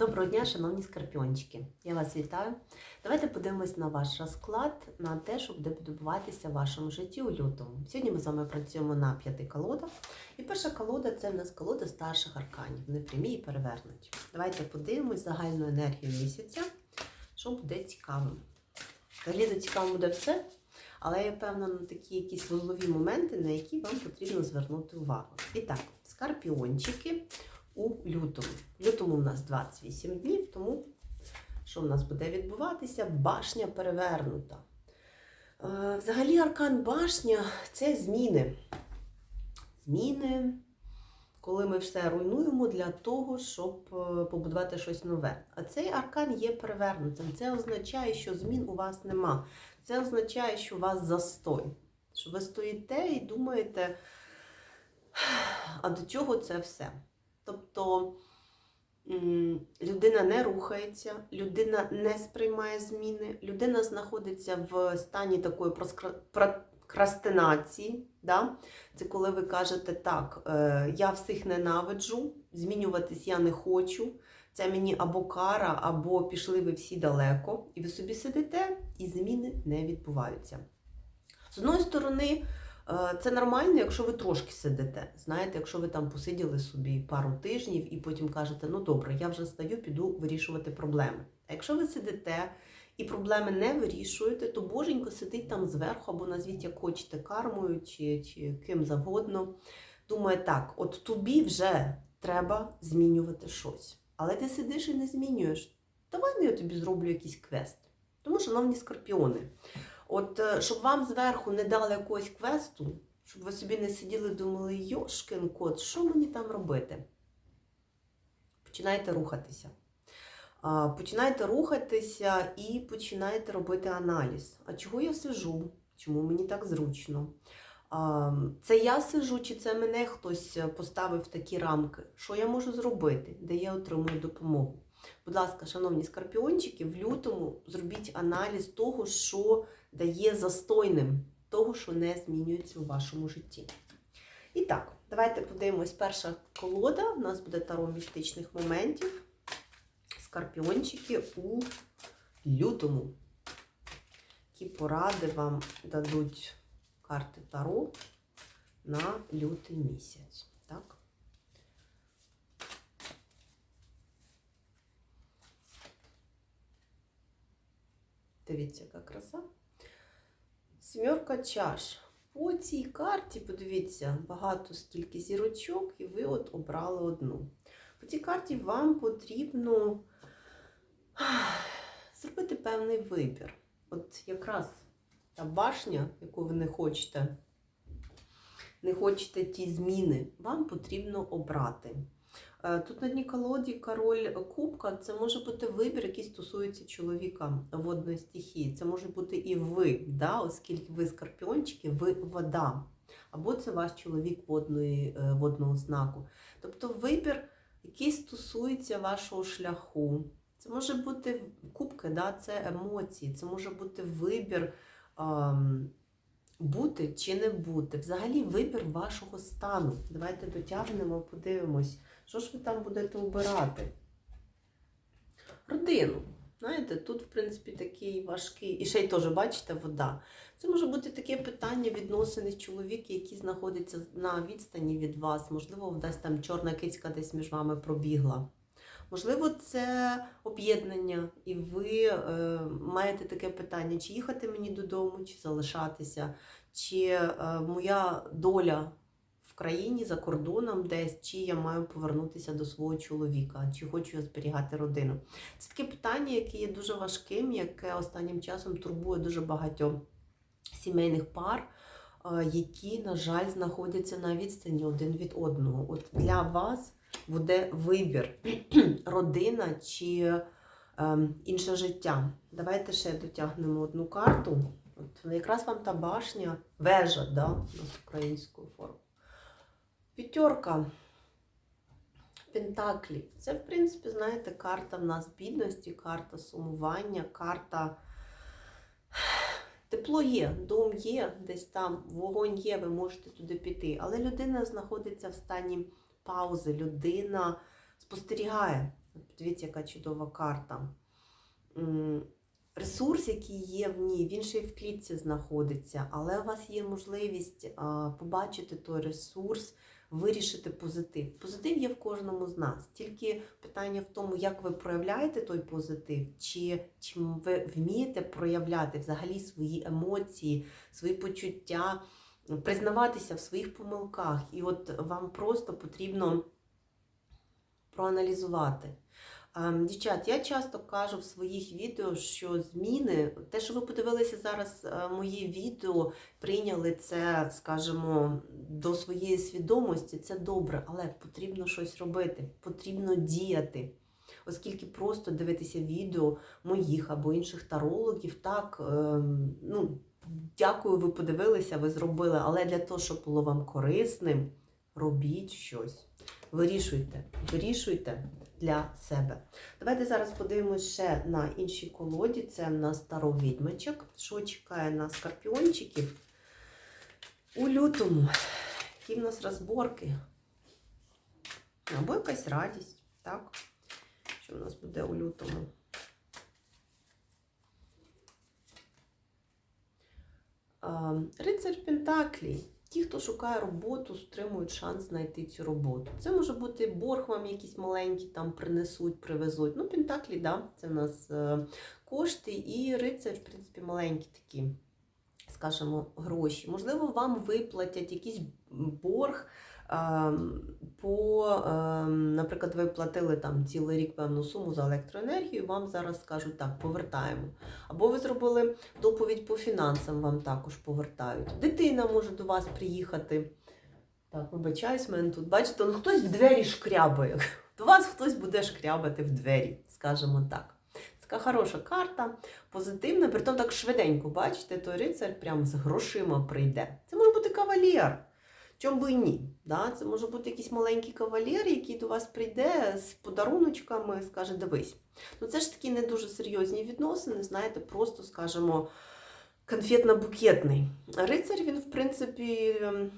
Доброго дня, шановні скорпіончики. Я вас вітаю. Давайте подивимось на ваш розклад, на те, що буде відбуватися в вашому житті у лютому. Сьогодні ми з вами працюємо на п'яти колодах. І перша колода це в нас колода старших арканів. Вони прямі і перевернуті. Давайте подивимось загальну енергію місяця, що буде цікавим. Взагалі цікавим буде все, але я певна на такі якісь вузлові моменти, на які вам потрібно звернути увагу. І так, скорпіончики у лютому. В лютому у нас 28 днів, тому що в нас буде відбуватися? Башня перевернута. Е, Взагалі, аркан башня це зміни. Зміни, коли ми все руйнуємо для того, щоб е, побудувати щось нове. А цей аркан є перевернутим. Це означає, що змін у вас нема. Це означає, що у вас застой. Що ви стоїте і думаєте, а до чого це все? Тобто людина не рухається, людина не сприймає зміни, людина знаходиться в стані такої прокрастинації. Да? Це коли ви кажете, так, е, я всіх ненавиджу, змінюватись я не хочу. Це мені або кара, або пішли ви всі далеко, і ви собі сидите, і зміни не відбуваються. З одної сторони, Це нормально, якщо ви трошки сидите. Знаєте, якщо ви там посиділи собі пару тижнів і потім кажете, ну добре, я вже стаю, піду вирішувати проблеми. А якщо ви сидите і проблеми не вирішуєте, то боженько сидить там зверху, або назвіть як хочете кармою чи, чи ким завгодно. Думає, так, от тобі вже треба змінювати щось. Але ти сидиш і не змінюєш. Давай ну, я тобі зроблю якийсь квест. Тому, шановні скорпіони. От е, щоб вам зверху не дали якогось квесту, щоб ви собі не сиділи і думали, йошкин кот, що мені там робити? Починайте рухатися. Починайте рухатися і починайте робити аналіз. А чого я сижу? Чому мені так зручно? Це я сижу, чи це мене хтось поставив в такі рамки? Що я можу зробити, де я отримую допомогу? Будь ласка, шановні скорпіончики, в лютому зробіть аналіз того, що дає застойним, того, що не змінюється у вашому житті. І так, давайте подивимось. Перша колода. У нас буде таро містичних моментів. Скорпіончики у лютому. Які поради вам дадуть карти Таро на лютий місяць. Так? Дивіться, яка краса. Сімерка чаш. По цій карті, подивіться, багато скільки зірочок, і ви от обрали одну. По цій карті вам потрібно зробити певний вибір. От якраз та башня, яку ви не хочете, не хочете ті зміни, вам потрібно обрати. Е, Тут на дні колоді король кубка це може бути вибір, який стосується чоловіка водної стихії. Це може бути і ви, да, оскільки ви скорпіончики, ви вода. Або це ваш чоловік водної, е, водного знаку. Тобто вибір, який стосується вашого шляху. Це може бути кубки, да, це емоції, це може бути вибір. Бути чи не бути. Взагалі вибір вашого стану. Давайте дотягнемо, подивимось. Що ж ви там будете обирати? Родину. Знаєте, тут, в принципі, такий важкий. І ще й теж, бачите, вода. Це може бути таке питання відносини чоловіка, який знаходиться на відстані від вас. Можливо, десь там чорна кицька десь між вами пробігла. Можливо, це об'єднання, і ви е, маєте таке питання: чи їхати мені додому, чи залишатися, чи е, моя доля країні за кордоном десь, чи я маю повернутися до свого чоловіка, чи хочу я зберігати родину. Це таке питання, яке є дуже важким, яке останнім часом турбує дуже багатьох сімейних пар, е, які, на жаль, знаходяться на відстані один від одного. От для вас буде вибір родина чи ем, інше життя. Давайте ще дотягнемо одну карту. От якраз вам та башня, вежа, да, українською формою. П'ятерка Пентаклі. Це, в принципі, знаєте, карта в нас бідності, карта сумування, карта. Тепло є, дом є, десь там вогонь є, ви можете туди піти. Але людина знаходиться в стані паузи, людина спостерігає. подивіться, яка чудова карта. Ресурс, який є в ній, він ще й в клітці знаходиться, але у вас є можливість побачити той ресурс, вирішити позитив. Позитив є в кожному з нас. Тільки питання в тому, як ви проявляєте той позитив, чи, чи ви вмієте проявляти взагалі свої емоції, свої почуття, признаватися в своїх помилках. І от вам просто потрібно проаналізувати. Ем, Дівчат, я часто кажу в своїх відео, що зміни, те, що ви подивилися зараз е, моє відео, прийняли це, скажімо, до своєї свідомості, це добре, але потрібно щось робити, потрібно діяти. Оскільки просто дивитися відео моїх або інших тарологів, так, ем, ну, дякую, ви подивилися, ви зробили, але для того, щоб було вам корисним, робіть щось. Вирішуйте, вирішуйте для себе. Давайте зараз подивимося ще на інші колоді. Це в нас старовідьмачок. Що чекає на скорпіончиків у лютому? Які в нас розборки? Або якась радість, так? Що в нас буде у лютому? Рицар Пентаклі. Ті, хто шукає роботу, стримують шанс знайти цю роботу. Це може бути борг вам якісь маленькі там принесуть, привезуть. Ну, Пентаклі, да, це в нас е, кошти, і рицар, в принципі, маленькі такі, скажімо, гроші. Можливо, вам виплатять якийсь борг. Е, По, е, наприклад, ви платили там цілий рік певну суму за електроенергію, вам зараз скажуть так, повертаємо. Або ви зробили доповідь по фінансам, вам також повертають. Дитина може до вас приїхати. Так, вибачаюсь, мене тут, бачите, ну, хтось в двері шкрябає. До вас хтось буде шкрябати в двері, скажімо так. Така хороша карта, позитивна, притом так швиденько, бачите, той рицар прям з грошима прийде. Це може бути кавалєр. Чому би і ні? Да? Це може бути якийсь маленький кавалєр, який до вас прийде з подаруночками, скаже, дивись. Ну це ж такі не дуже серйозні відносини, знаєте, просто, скажімо, конфетно-букетний. Рицар, він, в принципі, ем,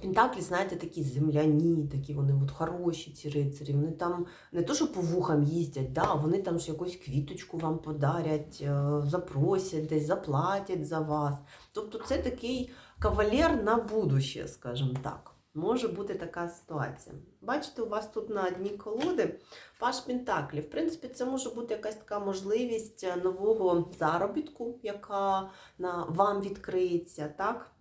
Пентаклі, знаєте, такі земляні, такі вони от хороші, ці рицарі. Вони там не то, що по вухам їздять, да, вони там ж якусь квіточку вам подарять, е, запросять десь, заплатять за вас. Тобто це такий кавалер на будуще, скажімо так. Може бути така ситуація. Бачите, у вас тут на одній колоди Паш Пентаклі. В принципі, це може бути якась така можливість е, нового заробітку, яка на вам відкриється, так?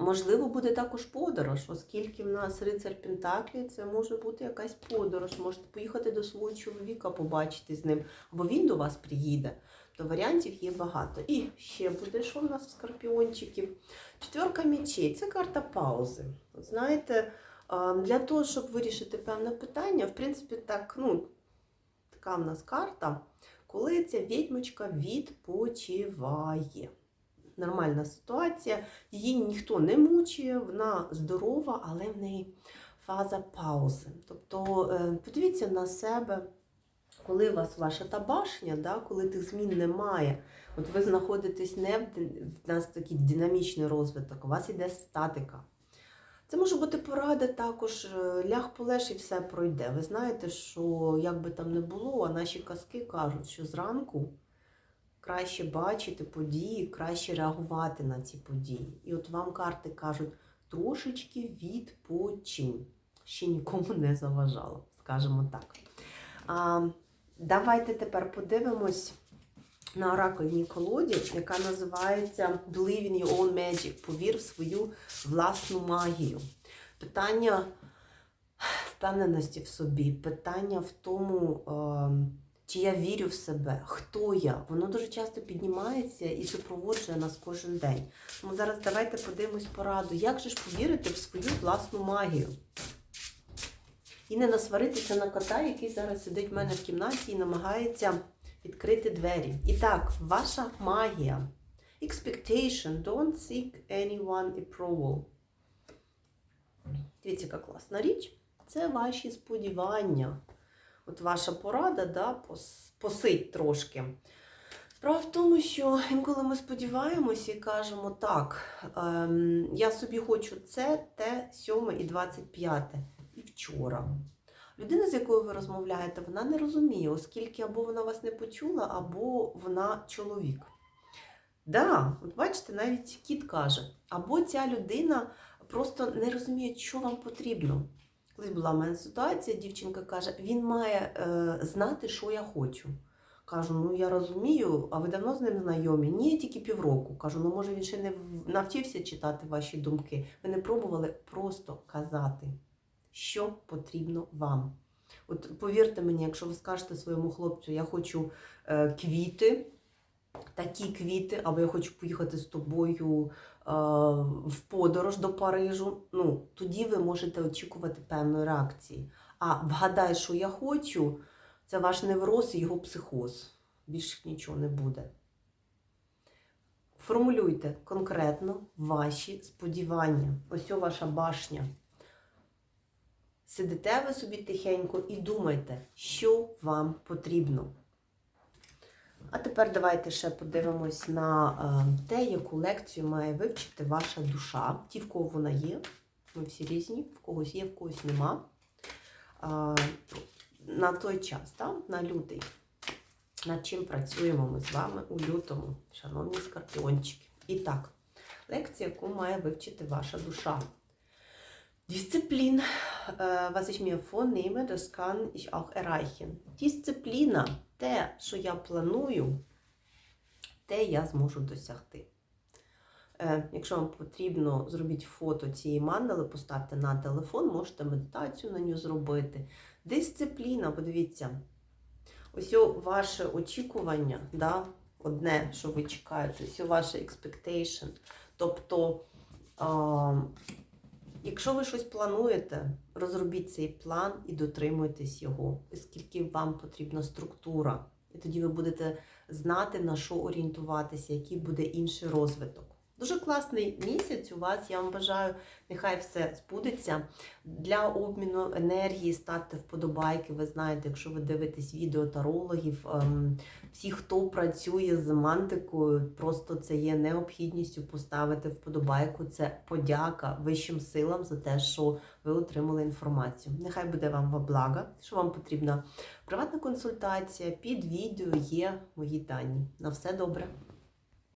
Можливо, буде також подорож, оскільки в нас рицар Пентаклі, це може бути якась подорож. Можете поїхати до свого чоловіка, побачити з ним, або він до вас приїде. То варіантів є багато. І ще буде, що в нас в скорпіончиків. Четверка мечей це карта паузи. Знаєте, для того, щоб вирішити певне питання, в принципі, так, ну, така в нас карта, коли ця відьмочка відпочиває нормальна ситуація, її ніхто не мучує, вона здорова, але в неї фаза паузи. Тобто е, подивіться на себе, коли у вас ваша та башня, да, коли тих змін немає. От ви знаходитесь не в, в нас такий динамічний розвиток, у вас іде статика. Це може бути порада також, е, ляг полеж і все пройде. Ви знаєте, що як би там не було, а наші казки кажуть, що зранку краще бачити події, краще реагувати на ці події. І от вам карти кажуть, трошечки відпочинь. Ще нікому не заважало, скажімо так. Давайте тепер подивимось на оракульній колоді, яка називається Believe in your own magic. Повір в свою власну магію. Питання впевненості в собі, питання в тому. ем, чи я вірю в себе, хто я? Воно дуже часто піднімається і супроводжує нас кожен день. Тому зараз давайте подивимось пораду, як же ж повірити в свою власну магію. І не насваритися на кота, який зараз сидить в мене в кімнаті і намагається відкрити двері. І так, ваша магія. Expectation. Don't seek anyone approval. Дивіться, яка класна річ. Це ваші сподівання. От ваша порада, да, посить трошки. Справа в тому, що інколи ми сподіваємося і кажемо, так, ем, я собі хочу це, те, 7 і 25. Вчора. Людина, з якою ви розмовляєте, вона не розуміє, оскільки або вона вас не почула, або вона чоловік. Да, от бачите, навіть кіт каже, або ця людина просто не розуміє, що вам потрібно. Колись була в мене ситуація, дівчинка каже, він має е, знати, що я хочу. Кажу, ну я розумію, а ви давно з ним знайомі? Ні, тільки півроку. Кажу, ну може він ще не навчився читати ваші думки. Ви не пробували просто казати, що потрібно вам. От повірте мені, якщо ви скажете своєму хлопцю, я хочу е, квіти, такі квіти, або я хочу поїхати з тобою е, в подорож до Парижу, ну тоді ви можете очікувати певної реакції. А вгадай, що я хочу, це ваш невроз і його психоз. Більше нічого не буде. Формулюйте конкретно ваші сподівання. Ось ваша башня. Сидите ви собі тихенько і думайте, що вам потрібно. А тепер давайте ще подивимось на е, те, яку лекцію має вивчити ваша душа. Ті, в кого вона є. Ми всі різні, в когось є, в когось нема. На той час, так? на лютий. Над чим працюємо ми з вами у лютому, шановні скорпіончики. І так, лекція, яку має вивчити ваша душа. Äh, was ich mir vornehme, das kann ich auch erreichen. Дисципліна те, що я планую, те я зможу досягти. Е, Якщо вам потрібно, зробіть фото цієї мандали, поставте на телефон, можете медитацію на нього зробити. Дисципліна, подивіться, ось ваше очікування, да, одне, що ви чекаєте, ось ваше expectation. Тобто, якщо ви щось плануєте, розробіть цей план і дотримуйтесь його, оскільки вам потрібна структура. І тоді ви будете знати, на що орієнтуватися, який буде інший розвиток. Дуже класний місяць у вас. Я вам бажаю, нехай все збудеться. Для обміну енергії ставте вподобайки. Ви знаєте, якщо ви дивитесь відео тарологів, ем, всі, хто працює з мантикою, просто це є необхідністю поставити вподобайку. Це подяка вищим силам за те, що ви отримали інформацію. Нехай буде вам во благо, що вам потрібна приватна консультація. Під відео є мої дані. На все добре.